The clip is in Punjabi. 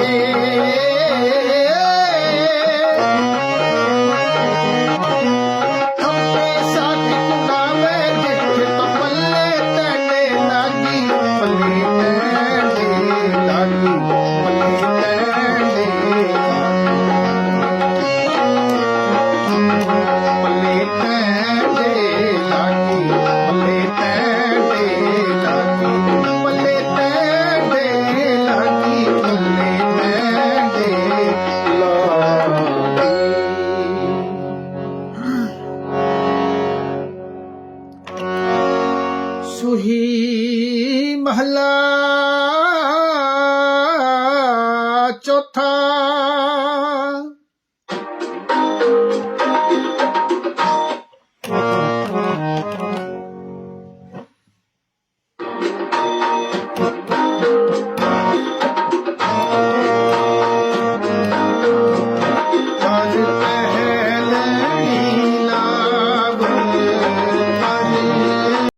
রে ਸੋਹੀ ਮਹਲਾ ਚੌਥਾ